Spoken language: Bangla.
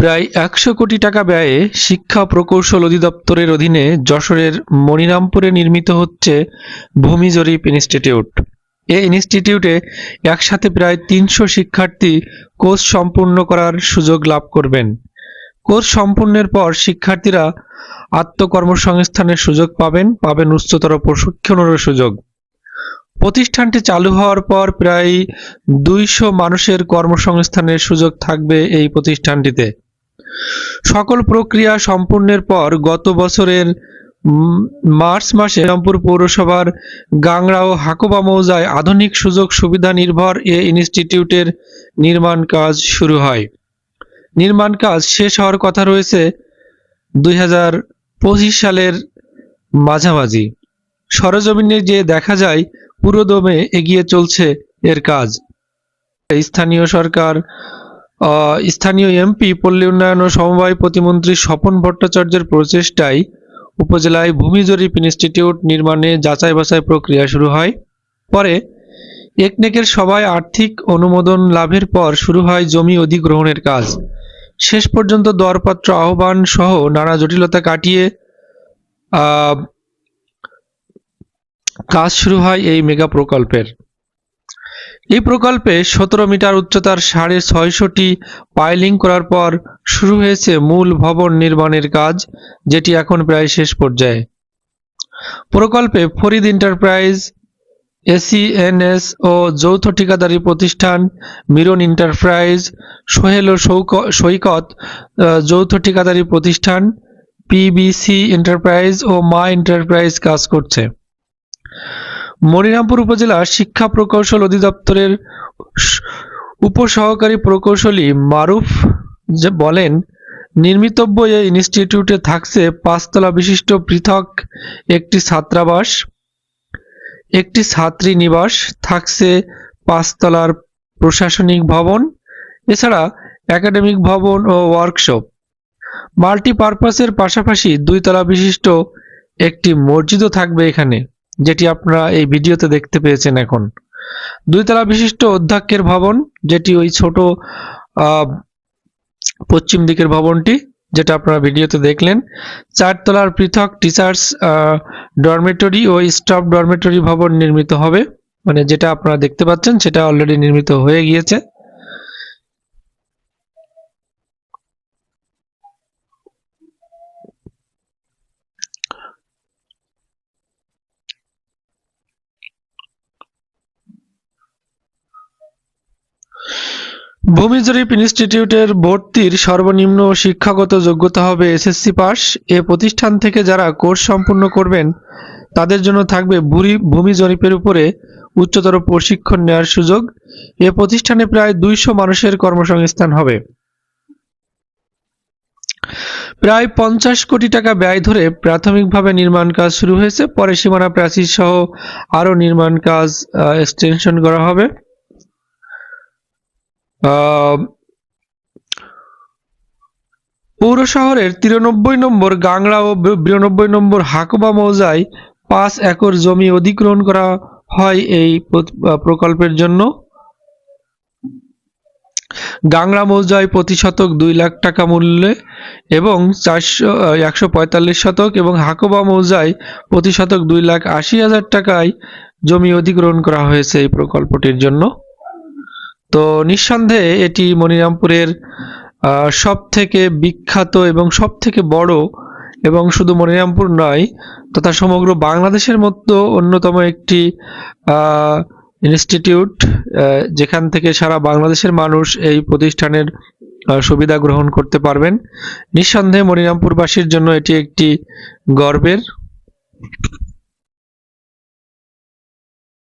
প্রায় একশো কোটি টাকা ব্যয়ে শিক্ষা প্রকৌশল অধিদপ্তরের অধীনে যশোরের মনিরামপুরে নির্মিত হচ্ছে ভূমি জরিপ ইনস্টিটিউট। এ ইনস্টিটিউটে একসাথে প্রায় তিনশো শিক্ষার্থী কোর্স সম্পূর্ণ করার সুযোগ লাভ করবেন। কোর্স সম্পূর্ণের পর শিক্ষার্থীরা আত্মকর্মসংস্থানের সুযোগ পাবেন পাবেন উচ্চতর প্রশিক্ষণেরও সুযোগ। প্রতিষ্ঠানটি চালু হওয়ার পর প্রায় দুইশো মানুষের কর্মসংস্থানের সুযোগ থাকবে এই প্রতিষ্ঠানটিতে। সকল প্রক্রিয়া সম্পূর্ণের পর গত বছরের মার্চ মাসে রামপুর পৌরসভার গাংড়া ও হাকুবা মৌজায় আধুনিক সুযোগ সুবিধা নির্ভর এ ইনস্টিটিউটের নির্মাণ কাজ শুরু হয়। নির্মাণ কাজ শেষ হওয়ার কথা রয়েছে দুই হাজার পঁচিশ সালের মাঝামাঝি। সরজমিনে যে দেখা যায়, পুরোদমে এগিয়ে চলছে এর কাজ। স্থানীয় সরকার স্থানীয় এমপি পল্লী উন্নয়ন ও সমবায় প্রতিমন্ত্রী স্বপন ভট্টাচার্যের প্রচেষ্টায় উপজেলায় ভূমি জরিপ ইনস্টিটিউট নির্মাণে যাচাই বাছাই প্রক্রিয়া শুরু হয়। পরে একনেকের সবাই আর্থিক অনুমোদন লাভের পর শুরু হয় জমি অধিগ্রহণের কাজ। শেষ পর্যন্ত দরপত্র আহ্বান সহ নানা জটিলতা কাটিয়ে কাজ শুরু হয় এই মেগা প্রকল্পের। এই প্রকল্পে সতেরো মিটার উচ্চতার সাড়ে ছয়শটি পাইলিং করার পর শুরু হয়েছে মূল ভবন নির্মাণের কাজ, যেটি এখন প্রায় শেষ পর্যায়ে। প্রকল্পে ফরিদ এন্টারপ্রাইজ এসিএনএস ও যৌথ ঠিকাদারি প্রতিষ্ঠান, মিরন এন্টারপ্রাইজ, সোহেল ও সৌক- সৈকত যৌথ ঠিকাদারি প্রতিষ্ঠান, পিবিসি এন্টারপ্রাইজ ও মা এন্টারপ্রাইজ কাজ করছে। মনিরামপুর উপজেলা শিক্ষা প্রকৌশল অধিদপ্তরের উপসহকারী প্রকৌশলী মারুফ যে বলেন, নির্মিতব্য এই ইনস্টিটিউটে থাকছে পাঁচতলা বিশিষ্ট পৃথক একটি ছাত্রাবাস, একটি ছাত্রী নিবাস, থাকছে পাঁচতলার প্রশাসনিক ভবন, এছাড়া একাডেমিক ভবন ও ওয়ার্কশপ। মাল্টিপারপাসের পাশাপাশি দুইতলা বিশিষ্ট একটি মসজিদও থাকবে এখানে। যেটি আপনারা এই ভিডিওতে দেখতে পেয়েছেন এখন। দুইতলা বিশিষ্ট অধ্যক্ষের ভবন, যেটি ওই ছোট পশ্চিম দিকের ভবনটি, যেটা আপনারা ভিডিওতে দেখলেন। চারতলার পৃথক টিচার্স ডরমেটরি ও স্টাফ ডরমেটরি ভবন নির্মিত হবে। মানে যেটা আপনারা দেখতে পাচ্ছেন, সেটা অলরেডি নির্মিত হয়ে গিয়েছে। ভূমি জরিপ ইনস্টিটিউটের ভর্তির সর্বনিম্ন শিক্ষাগত যোগ্যতা হবে এসএসসি পাস এ প্রতিষ্ঠান থেকে যারা কোর্স সম্পূর্ণ করবেন, তাদের জন্য থাকবে ভূমি ভূমি জরিপের উপরে উচ্চতর প্রশিক্ষণ নেওয়ার সুযোগ। এ প্রতিষ্ঠানে প্রায় দুইশো মানুষের কর্মসংস্থান হবে। প্রায় পঞ্চাশ কোটি টাকা ব্যয় ধরে প্রাথমিকভাবে নির্মাণ কাজ শুরু হয়েছে। পরে সীমানা প্রাচীর সহ আরও নির্মাণ কাজ এক্সটেনশন করা হবে। পৌর শহরের তিরানব্বই নম্বর গাংড়া ও বিরানব্বই নম্বর হাকুবা মৌজায় পাঁচ একর জমি অধিগ্রহণ করা হয় এই প্রকল্পের জন্য। গাংড়া মৌজায় প্রতি শতক দুই লাখ টাকা মূল্যে এবং চারশো একশো পঁয়তাল্লিশ শতক এবং হাকুবা মৌজায় প্রতি শতক দুই লাখ আশি হাজার টাকায় জমি অধিগ্রহণ করা হয়েছে এই প্রকল্পটির জন্য। তো নিঃসন্দেহে এটি মনিরামপুরের সব থেকে বিখ্যাত এবং সব থেকে বড় এবং শুধু মনিরামপুর নয়, তথা সমগ্র বাংলাদেশের মতো অন্যতম একটি ইনস্টিটিউট যেখান থেকে সারা বাংলাদেশের মানুষ এই প্রতিষ্ঠানের সুবিধা গ্রহণ করতে পারবেন। নিঃসন্দেহে মনিরামপুরবাসীর জন্য এটি একটি গর্বের